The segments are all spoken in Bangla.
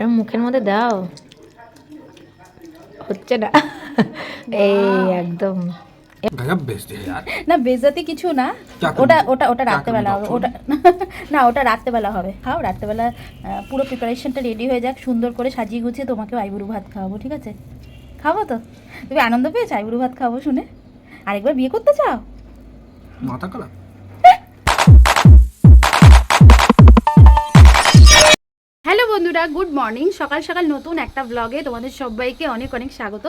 এরকম মুখের মধ্যে দাও। হচ্ছে না। এই একদম। না বেজাতে কিছু না। ওটা ওটা ওটা রাত্রেবেলা হবে ওটা না ওটা রাত্রেবেলা হবে। খাও রাত্রেবেলা পুরো প্রিপারেশনটা রেডি হয়ে যাক সুন্দর করে সাজিয়ে গুছিয়ে তোমাকে আইবুড়ো ভাত খাওয়াবো ঠিক আছে? খাব তো? তুমি আনন্দ পেয়েছ? আইবুড়ো ভাত খাব শুনে? আরেকবার বিয়ে করতে চাও? মাথা খারাপ? বন্ধুরা গুড মর্নিং সকাল সকাল নতুন একটা ব্লগে তোমাদের সবাইকে অনেক অনেক স্বাগত।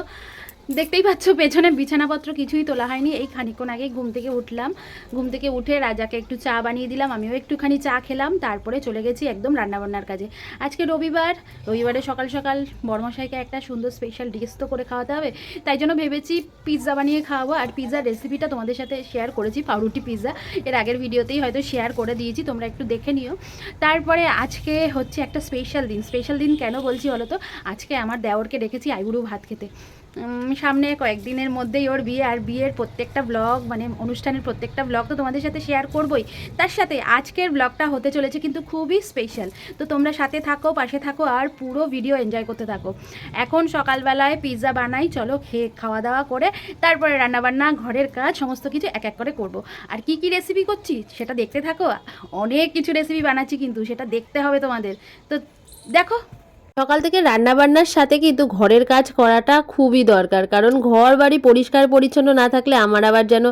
দেখতেই পাচ্ছ, পেছনে বিছানাপত্র কিছুই তোলা হয়নি। এই খানিকক্ষণ আগে ঘুম থেকে উঠলাম। ঘুম থেকে উঠে রাজাকে একটু চা বানিয়ে দিলাম। আমিও একটুখানি চা খেলাম। তারপরে চলে গেছি একদম রান্নাবান্নার কাজে। আজকে রবিবার, রবিবারে সকাল সকাল বর্মশাইকে একটা সুন্দর স্পেশাল ডিশ তো করে খাওয়াতে হবে। তাই জন্য ভেবেছি পিৎজা বানিয়ে খাওয়াবো। আর পিৎজার রেসিপিটা তোমাদের সাথে শেয়ার করেছি, পাউরুটি পিৎজা এর আগের ভিডিওতেই হয়তো শেয়ার করে দিয়েছি, তোমরা একটু দেখে নিও। তারপরে আজকে হচ্ছে একটা স্পেশাল দিন। স্পেশাল দিন কেন বলছি বলো তো? আজকে আমার দেওরকে রেখেছি আইবুড়ো ভাত খেতে। সামনে কয়েকদিনের মধ্যেই ওর বিয়ে আর বিয়ের প্রত্যেকটা ব্লগ মানে অনুষ্ঠানের প্রত্যেকটা ব্লগ তো তোমাদের সাথে শেয়ার করবই। তার সাথে আজকের ব্লগটা হতে চলেছে কিন্তু খুবই স্পেশাল তো তোমরা সাথে থাকো, পাশে থাকো আর পুরো ভিডিও এনজয় করতে থাকো। এখন সকালবেলায় পিৎজা বানাই, চলো খেয়ে খাওয়া দাওয়া করে, তারপরে রান্নাবান্না, ঘরের কাজ, সমস্ত কিছু এক এক করে করব। আর কি কি রেসিপি করছি সেটা দেখতে থাকো, অনেক কিছু রেসিপি বানাচ্ছি কিন্তু সেটা দেখতে হবে তোমাদের। তো দেখো সকাল থেকে রান্নাবান্নার সাথে কিন্তু ঘরের কাজ করাটা খুবই দরকার। কারণ ঘর বাড়ি পরিষ্কার পরিচ্ছন্ন না থাকলে আমার আবার যেন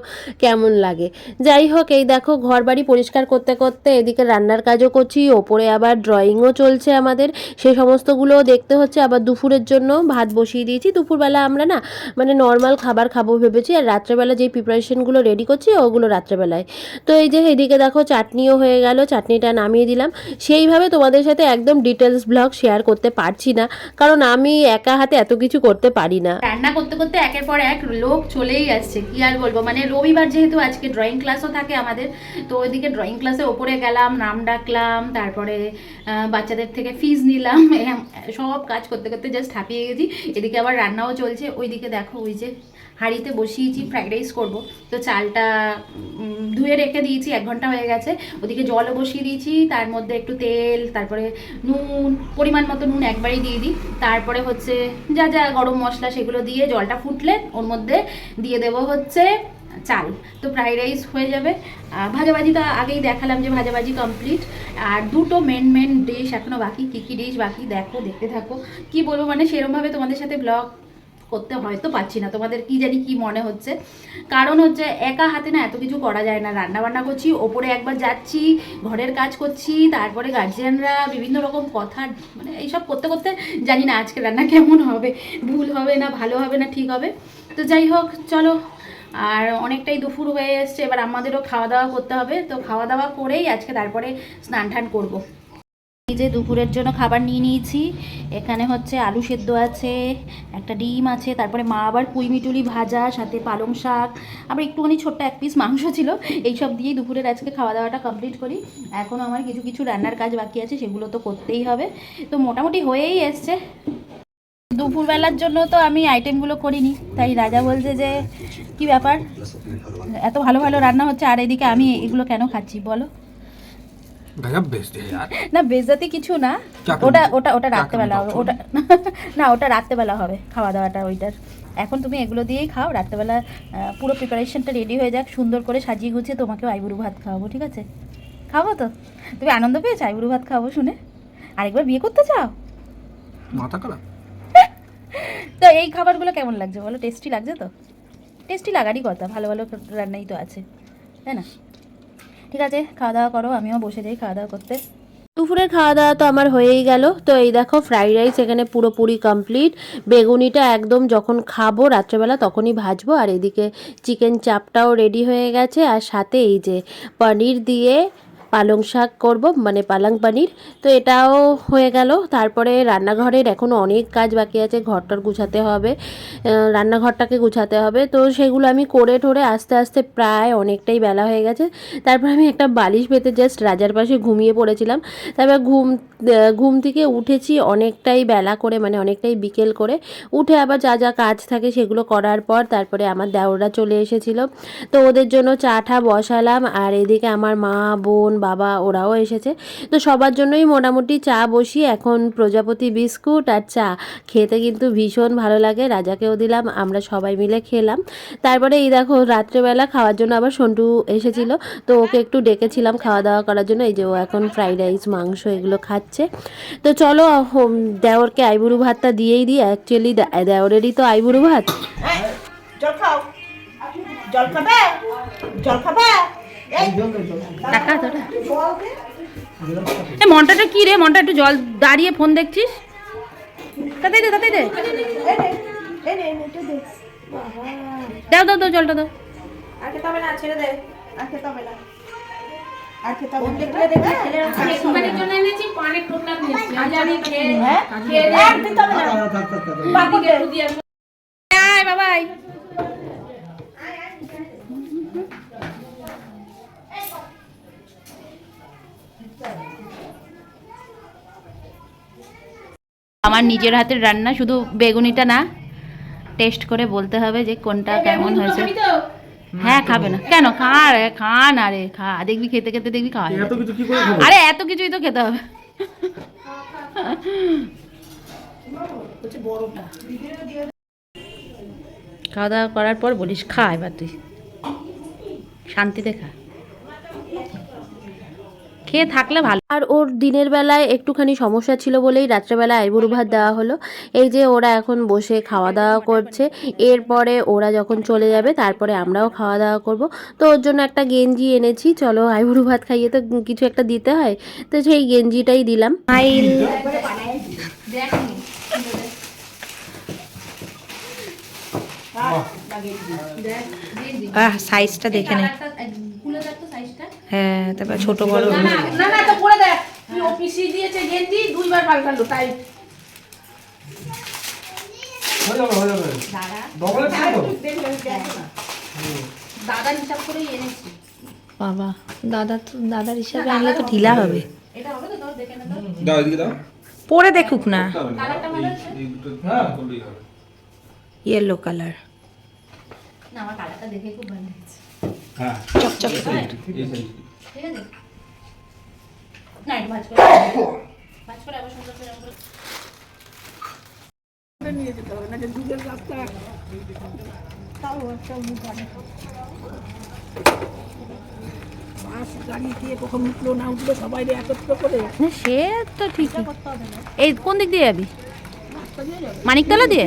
কেমন লাগে। যাই হোক, এই দেখো ঘর বাড়ি পরিষ্কার করতে করতে এদিকে রান্নার কাজও করছি, ওপরে আবার ড্রয়িংও চলছে আমাদের। সে সমস্তগুলোও দেখতে হচ্ছে, আবার দুপুরের জন্য ভাত বসিয়ে দিয়েছি। দুপুরবেলা আমরা না মানে নর্মাল খাবার খাব ভেবেছি, আর রাত্রেবেলা যেই প্রিপারেশনগুলো রেডি করছি, ওগুলো রাত্রেবেলায়। তো এই যে এদিকে দেখো, চাটনিও হয়ে গেল, চাটনিটা নামিয়ে দিলাম। সেইভাবে তোমাদের সাথে একদম ডিটেলস ব্লগ শেয়ার করতে পারছি না, কারণ আমি একা হাতে এত কিছু করতে পারি না। রান্না করতে করতে একের পর এক লোক চলেই আসছে, কি আর বলব? মানে রবিবার যেহেতু আজকে ড্রয়িং ক্লাসও থাকে আমাদের, তো ওইদিকে ড্রয়িং ক্লাসে ওপরে গেলাম, নাম ডাকলাম, তারপরে বাচ্চাদের থেকে ফিজ নিলাম সব কাজ করতে করতে জাস্ট হাঁপিয়ে গেছি। এদিকে আবার রান্নাও চলছে, ওইদিকে দেখো ওই যে হাঁড়িতে বসিয়েছি ফ্রাইড রাইস করব। তো চালটা ধুয়ে রেখে দিয়েছি, এক ঘণ্টা হয়ে গেছে। ওদিকে জলও বসিয়ে দিয়েছি, তার মধ্যে একটু তেল, তারপরে নুন, পরিমাণ মতো নুন একবারই দিয়ে দিই। তারপরে হচ্ছে যা যা গরম মশলা সেগুলো দিয়ে জলটা ফুটলে ওর মধ্যে দিয়ে দেবো হচ্ছে চাল। তো ফ্রাইড রাইস হয়ে যাবে। ভাজাভাজি তো আগেই দেখালাম যে ভাজাভাজি কমপ্লিট আর দুটো মেন মেন ডিশ এখনও বাকি, কী কী ডিশ বাকি দেখো, দেখতে থাকো। কি বলব মানে সেরমভাবে তোমাদের সাথে ব্লগ করতে হয়তো পারছি না। তোমাদের কি জানি কি মনে হচ্ছে। কারণ হচ্ছে একা হাতে না এত কিছু করা যায় না। রান্না বান্না করছি, ওপরে একবার যাচ্ছি, ঘরের কাজ করছি, তারপরে গার্জিয়ানরা বিভিন্ন রকম কথা মানে এইসব করতে করতে জানি না আজকে রান্না কেমন হবে, ভুল হবে না, ভালো হবে না, ঠিক হবে। তো যাই হোক, চলো। আর অনেকটাই দুপুর হয়ে এসছে, এবার আমাদেরও খাওয়া দাওয়া করতে হবে। তো খাওয়া দাওয়া করেই আজকে তারপরে স্নান টান করব। যে দুপুরের জন্য খাবার নিয়ে নিয়েছি। এখানে হচ্ছে আলু সেদ্ধ আছে, একটা ডিম আছে, তারপরে মা আবার পুঁই মিটুলি ভাজা, সাথে পালং শাক, আবার একটুখানি ছোট্ট এক পিস মাংস ছিল। এইসব দিয়েই দুপুরের আজকে খাওয়া দাওয়াটা কমপ্লিট করি। এখন আমার কিছু কিছু রান্নার কাজ বাকি আছে, সেগুলো তো করতেই হবে। তো মোটামুটি হয়েই এসছে। দুপুরবেলার জন্য তো আমি আইটেমগুলো করিনি। তাই রাজা বলছে যে, কি ব্যাপার? এত ভালো ভালো রান্না হচ্ছে, আর এদিকে আমি এগুলো কেন খাচ্ছি, বলো? না বেজদাতে কিছু না। ওটা ওটা ওটা রাত্রেবেলা হবে। ওটা না ওটা রাত্রেবেলা হবে খাওয়া দাওয়াটা ওইটার। এখন তুমি এগুলো দিয়েই খাও রাত্রেবেলা পুরো প্রিপারেশনটা রেডি হয়ে যাক সুন্দর করে সাজিয়ে গুছিয়ে তোমাকেও আইবুড়ু ভাত খাওয়াবো ঠিক আছে? খাব তো? তুমি আনন্দ পেয়েছ আইবুড়ু ভাত খাওয়াবো শুনে? আরেকবার বিয়ে করতে চাও? মাথা খারাপ। তো এই খাবারগুলো কেমন লাগছে বলো? টেস্টি লাগছে তো? টেস্টি লাগারই কথা ভালো ভালো রান্নাই তো আছে তাই না? ঠিক আছে খাওয়া দাওয়া করো, আমিও বসে যাই খাওয়া দাওয়া করতে। দুপুরে খাওয়া দাওয়া তো আমার হয়েই গেল। তো এই দেখো ফ্রাইড রাইস এখানে পুরোপুরি কমপ্লিট বেগুনিটা একদম যখন খাব রাত্রেবেলা তখনই ভাজবো। আর এদিকে চিকেন চাপটাও রেডি হয়ে গেছে। আর সাথে এই যে, পনির দিয়ে পালং শাক করব মানে পালং পানির। তো এটাও হয়ে গেল। তারপরে রান্নাঘরের এখনও অনেক কাজ বাকি আছে, ঘরটার গুছাতে হবে রান্নাঘরটাকে গুছাতে হবে। তো সেগুলো আমি করে ঠোরে আস্তে আস্তে প্রায় অনেকটাই বেলা হয়ে গেছে। তারপর আমি একটা বালিশ পেতে জাস্ট রাজার পাশে ঘুমিয়ে পড়েছিলাম। তারপর ঘুম ঘুম থেকে উঠেছি অনেকটাই বেলা করে মানে অনেকটাই বিকেল করে। উঠে আবার যা যা কাজ থাকে সেগুলো করার পর তারপরে আমার দেওররা চলে এসেছিল। তো ওদের জন্য চা ঠা বসালাম। আর এদিকে আমার মা, বোন বাবা, ওরাও এসেছে। তো সবার জন্যই মোটামুটি চা বসি এখন প্রজাপতি বিস্কুট আর চা। খেতে কিন্তু ভীষণ ভালো লাগে, রাজাকেও দিলাম, আমরা সবাই মিলে খেলাম। তারপরে এই দেখো, রাত্রেবেলা খাওয়ার জন্য আবার সন্টু এসেছিল। তো ওকে একটু ডেকেছিলাম খাওয়া দাওয়া করার জন্য, এই যে ও এখন ফ্রাইড রাইস, মাংস এগুলো খাচ্ছে। তো চলো দেওরকে আইবুড়ু ভাতটা দিয়েই দিই। অ্যাকচুয়ালি দেওরেরই তো আইবুড়ু ভাত। জল খাবে? জল খাবে? এ মনটাটা কি রে? মনটা একটু জল দাঁড়িয়ে ফোন দেখছিস? তাতেই দে তাতেই দে। এই নে, এই নে, এটা দে। দাও দাও দাও জলটা দাও। আর খেতে হবে না ছেড়ে দে। আর খেতে হবে না। আর খেতে হবে না। আর খেতে হবে না। বাবুকে। আয় বাবাই। আমার নিজের হাতের রান্না শুধু বেগুনিটা না টেস্ট করে বলতে হবে যে কোনটা কেমন হয়েছে। হ্যাঁ খাবে না। কেন? খা রে খা না রে খা। দেখবি খেতে খেতে দেখবি খাওয়া এত কিছু কি করে আরে এত কিছুই তো খেতে হবে। খাওয়া দাওয়া করার পর বলিস খা এবার তুই। শান্তিতে খা। খেয়ে থাকলে ভালো। আর ওর দিনের বেলায় একটুখানি সমস্যা ছিল বলেই রাত্রেবেলা আইবুড়ু ভাত দেওয়া হলো। এই যে ওরা এখন বসে খাওয়া দাওয়া করছে এরপরে ওরা যখন চলে যাবে তারপরে আমরাও খাওয়া দাওয়া করব। তো ওর জন্য একটা গেঞ্জি এনেছি চলো আইবুড়ু ভাত খাইয়ে তো কিছু একটা দিতে হয়। তো সেই গেঞ্জিটাই দিলাম। আইল আহ সাইজটা দেখে নে। হ্যাঁ তারপর ছোট বড় না না তো পরে দেখ। তুই অফিসে দিয়েছে গেঞ্জি দুইবার পাল্টালো তাই। হয়ে যাবে হয়ে যাবে। ডবল দাদার হিসাব করেই এনেছি। বাবা দাদা তো দাদার হিসাবে আনলে তো ঢিলা হবে। এটা হবে তো তোর দেখে না দাও এদিকে দাও। পরে দেখুক না। হ্যাঁ ইয়েলো কালার না আমার কালারটা দেখে খুব ভালো। হ্যাঁ চকচক ঠিক আছে করে সে তো ঠিকই। এই কোন দিক দিয়ে যাবি? মানিকতলা দিয়ে?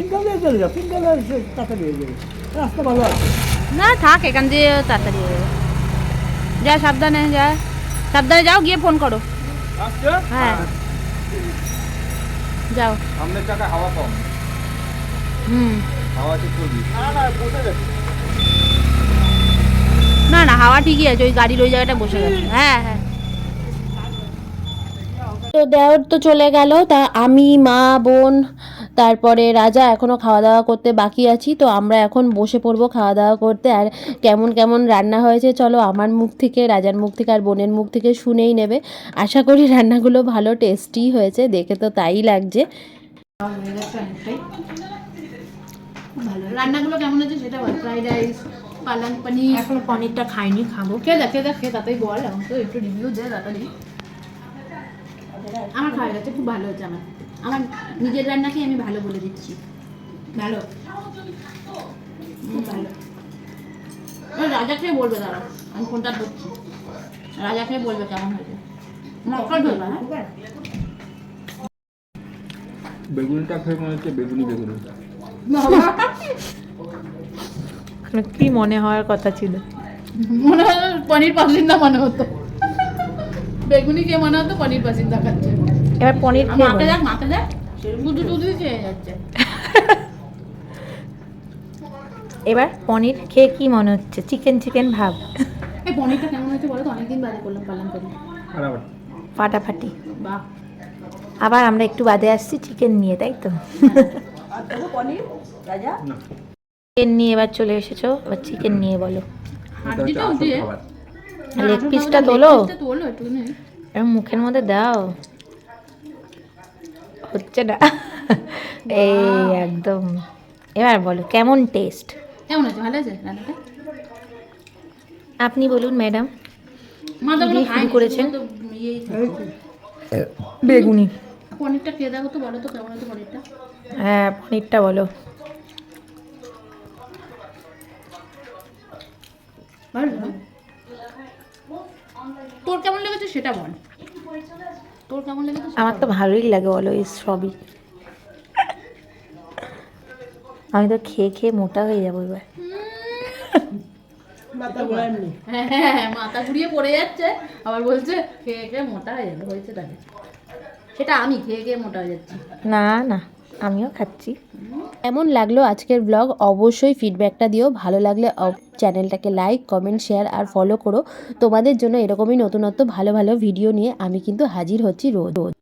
না থাক এখান দিয়ে তাড়াতাড়ি হয়ে যাবে। যা সাবধানে যা। সাবধানে যাও গিয়ে ফোন করো। হ্যাঁ। যাও। সামনের চাকা হাওয়া কম। হুম। হাওয়া ঠিক করবি না না হাওয়া ঠিকই আছে ওই গাড়ির ওই জায়গাটা বসে গেছে। হ্যাঁ হ্যাঁ। তো দেওর তো চলে গেল তা আমি মা বোন তারপরে রাজা এখনও খাওয়া দাওয়া করতে বাকি আছি তো আমরা এখন বসে পড়ব খাওয়া দাওয়া করতে। আর কেমন কেমন রান্না হয়েছে চলো আমার মুখ থেকে রাজার মুখ থেকে আর বোনের মুখ থেকে শুনেই নেবে। আশা করি রান্নাগুলো ভালো টেস্টি হয়েছে দেখে তো তাই লাগছে। ভালো রান্নাগুলো কেমন আছে সেটা বল। ফ্রাইড রাইস পালং পনির। এখনও পনিরটা খাইনি খাব। কে দেখ কে তাতেই বল। এখন তো একটু রিভিউ দে তাড়াতাড়ি। আমার খাওয়া গেছে খুব ভালো হয়েছে আমার। আমার নিজের রান্নাকে আমি ভালো বলে দিচ্ছি। ভালো। ভালো। রাজাকে বলবে দাঁড়াও আমি ফোনটা ধরছি। রাজাকে বলবে কেমন হয়েছে। মক্কা ধরবে হ্যাঁ? বেগুনিটা খেয়ে মনে হচ্ছে বেগুনি বেগুনি। কি মনে হওয়ার কথা ছিল? মনে হয় পনির পাসিন্দা মনে হতো। বেগুনি কে মনে হতো পনির পাসিন্দা খাচ্ছে এবার পনির খেয়ে বলো। দেখ মাকে দেখ। এবার পনির খেয়ে কি মনে হচ্ছে? চিকেন চিকেন ভাব। এই পনিরটা কেমন হয়েছে বলো তো? অনেকদিন বাদে করলাম পালন করি। ফাটাফাটি। বাহ। আবার আমরা একটু বাদে আসছি চিকেন নিয়ে তাই তো? আর পনির রাজা না। চিকেন নিয়ে এবার চলে এসেছ? এবার চিকেন নিয়ে বলো। লেগ পিসটা তোলো? মুখের মধ্যে দাও। হচ্ছে না। এই একদম। এবার বলো কেমন টেস্ট কেমন আছে ভালো আছে রান্নাটা? আপনি বলুন ম্যাডাম শুরু করেছেন? বেগুনি। পনিরটা খেয়ে দেখো তো বলো তো কেমন হতো পনিরটা? হ্যাঁ পনিরটা বলো। ভালো না? তোর কেমন লেগেছে সেটা বল। তোর কেমন লাগে আমার তো ভালোই লাগে বলো এই সবই। আমি তো খেয়ে খেয়ে মোটা হয়ে যাব এবার। হ্যাঁ, হ্যাঁ, হ্যাঁ, মাথা ঘুরিয়ে পড়ে যাচ্ছে। আবার বলছে খেয়ে খেয়ে মোটা হয়ে যাবে। হয়েছে তাকে সেটা আমি খেয়ে খেয়ে মোটা হয়ে যাচ্ছি। না না। আমিও খাচ্ছি। এমন লাগল আজকের ব্লগ অবশ্যই ফিডব্যাকটা দিও। ভালো লাগলে চ্যানেলটাকে লাইক কমেন্ট শেয়ার আর ফলো করো। তোমাদের জন্য এরকমই নতুনত্ব ভালো ভালো ভিডিও নিয়ে আমি কিন্তু হাজির হচ্ছি রোজ রোজ।